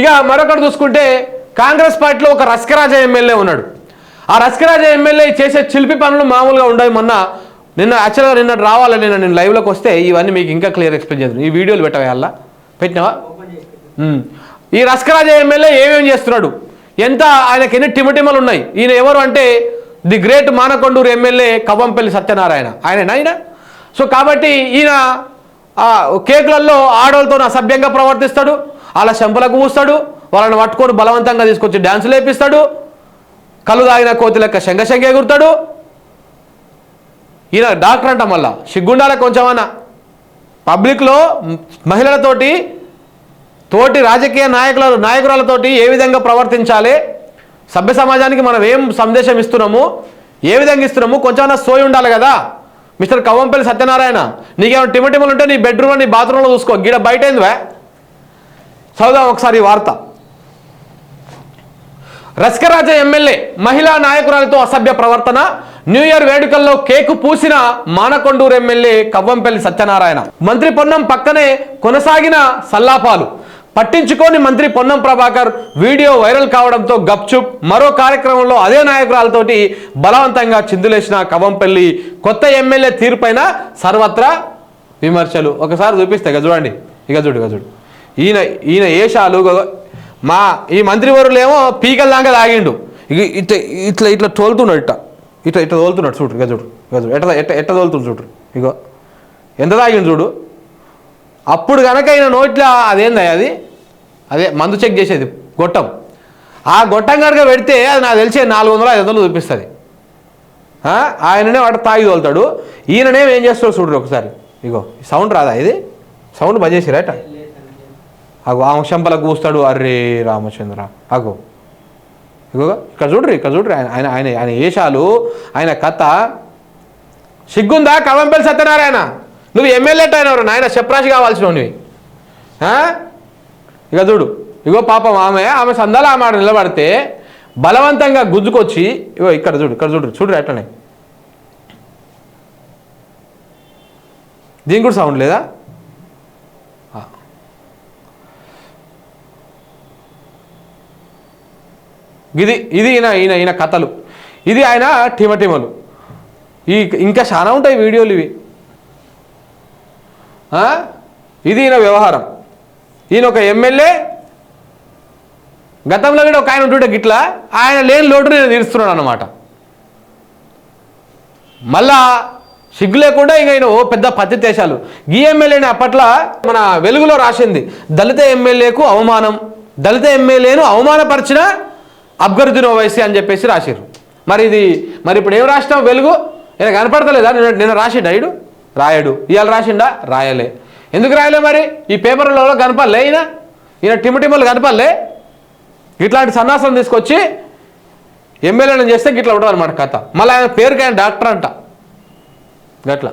ఇక మరొకటి చూసుకుంటే కాంగ్రెస్ పార్టీలో ఒక రస్కరాజ ఎమ్మెల్యే ఉన్నాడు. ఆ రస్కరాజ ఎమ్మెల్యే చేసే చిలిపి పనులు మామూలుగా ఉండవు. మొన్న నిన్న యాక్చువల్గా నిన్న రావాలి నిన్న నేను లైవ్లోకి వస్తే ఇవన్నీ మీకు ఇంకా క్లియర్ ఎక్స్ప్లెయిన్ చేస్తాను ఈ వీడియోలు పెట్టవా పెట్టినావా? ఈ రస్కరాజ ఎమ్మెల్యే ఏమేమి చేస్తున్నాడు? ఎంత ఆయనకి ఎన్ని టిమటిమలు ఉన్నాయి? ఈయన ఎవరు అంటే the great Manakondur MLA Kavvampalli Satyanarayana. ఆయన ఆయన సో కాబట్టి ఈయన కేకులలో ఆడవాళ్ళతో అసభ్యంగా ప్రవర్తిస్తాడు. వాళ్ళ శంపలకు పూస్తాడు వాళ్ళని పట్టుకొని బలవంతంగా తీసుకొచ్చి డ్యాన్సులు వేపిస్తాడు కళ్ళు తాగిన కోతి లెక్క శంఖశంఖ ఎగురుతాడు. ఈయన డాక్టర్ అంట మళ్ళా సిగ్గుండాల కొంచెమన్నా. పబ్లిక్లో మహిళలతోటి తోటి రాజకీయ నాయకుల నాయకురాలతోటి ఏ విధంగా ప్రవర్తించాలి? సభ్య సమాజానికి మనం ఏం సందేశం ఇస్తున్నాము? ఏ విధంగా ఇస్తున్నాము? కొంచెం సోయి ఉండాలి కదా. మిస్టర్ కవ్వంపల్లి సత్యనారాయణ నీకేమైనా టిమటిమలు ఉంటే నీ బెడ్రూమ్లో నీ బాత్రూంలో చూసుకో. గీడ బయట ఏందివే చదువుదాం ఒకసారి వార్త? రస్కరాజ ఎమ్మెల్యే మహిళా నాయకురాలతో అసభ్య ప్రవర్తన న్యూ ఇయర్ వేడుకల్లో కేకు పూసిన మానకొండూరు ఎమ్మెల్యే కవ్వంపల్లి సత్యనారాయణ. మంత్రి పొన్నం పక్కనే కొనసాగిన సల్లాపాలు. పట్టించుకోని మంత్రి పొన్నం ప్రభాకర్ వీడియో వైరల్ కావడంతో గప్చుప్. మరో కార్యక్రమంలో అదే నాయకురాలతోటి బలవంతంగా చిందులేసిన కవ్వంపల్లి కొత్త ఎమ్మెల్యే తీరుపైన సర్వత్రా విమర్శలు. ఒకసారి చూపిస్తే ఇక చూడండి. ఇక చూడు ఇక చూడు. ఈయన ఈయన ఏషాలు మా ఈ మంత్రివరులు ఏమో పీకల దాకా తాగిండు. ఇట్లా ఇట్లా ఇట్లా తోలుతున్నాడు ఇట్ట. ఇట్లా ఇట్లా తోలుతున్నాడు చూడు ఇక చూడు ఇక చూడు. ఎట్ట ఎట్ట తోలుతుంది చూడు ఇగో. ఎంత తాగిండు చూడు? అప్పుడు కనుక ఈయన నోట్లో అదేందా అది? అదే మందు చెక్ చేసేది గొట్టం. ఆ గొట్టం కనుక పెడితే అది నాకు తెలిసే నాలుగు వందలు ఐదు వందలు చూపిస్తుంది ఆయననే వాడు తాగి తోలుతాడు. ఈయననే ఏం చేస్తాడు చూడు ఒకసారి. ఇగో సౌండ్ రాదా ఇది? సౌండ్ బంద్ చేసిరా అగో ఆమె చెంపలకు కూస్తాడు అర్రే రామచంద్ర అగో ఇగో ఇక్కడ చూడ్రి ఇక్కడ చూడ్రి ఆయన ఆయన ఆయన ఆయన ఏషాలు ఆయన కథ. సిగ్గుందా? కవంపల్లి సత్యనారాయణ. నువ్వు ఎమ్మెల్యే అయినవరు నాయన చెప్రాసి కావాల్సినవి ఇక చూడు ఇగో పాపం ఆమె ఆమె సందాలు ఆమె ఆడ నిలబడితే బలవంతంగా గుజ్జుకొచ్చి ఇగో ఇక్కడ చూడు ఇక్కడ చూడు చూడు అట్లనే. దీనికి కూడా సౌండ్ లేదా? ఇది ఇది ఈయన ఈయన ఈయన కథలు. ఇది ఆయన టిమటిమలు. ఈ ఇంకా చాలా ఉంటాయి వీడియోలు ఇవి. ఇది ఈయన వ్యవహారం. ఈయన ఒక ఎమ్మెల్యే గతంలో కూడా ఒక ఆయన ఉంటుంటే గిట్లా ఆయన లేని లోటు నేను తీరుస్తున్నాను అనమాట మళ్ళా సిగ్గు లేకుండా ఇక ఆయన ఓ పెద్ద పత్తి దేశాలు ఈ ఎమ్మెల్యేని అప్పట్లో మన వెలుగులో రాసింది దళిత ఎమ్మెల్యేకు అవమానం దళిత ఎమ్మెల్యేను అవమానపరిచిన అభ్యర్థిని ఓవైసీ అని చెప్పేసి రాసిర్రు. మరి ఇది మరి ఇప్పుడు ఏం రాసినాం వెలుగు? ఈయన కనపడతలేదా? నిన్న నిన్న రాసిండా ఇడు రాయడు. ఇవాళ రాసిండా? రాయలే. ఎందుకు రాయలే మరి? ఈ పేపర్లలో కనపడలే ఈయన? ఈయన టిమటిమలు కనపడలే? ఇట్లాంటి సన్నాసం తీసుకొచ్చి ఎమ్మెల్యేలను చేస్తే గిట్లా ఉంటుంది అనమాట కథ. మళ్ళీ ఆయన పేరుకి ఆయన డాక్టర్ అంట. గట్లా.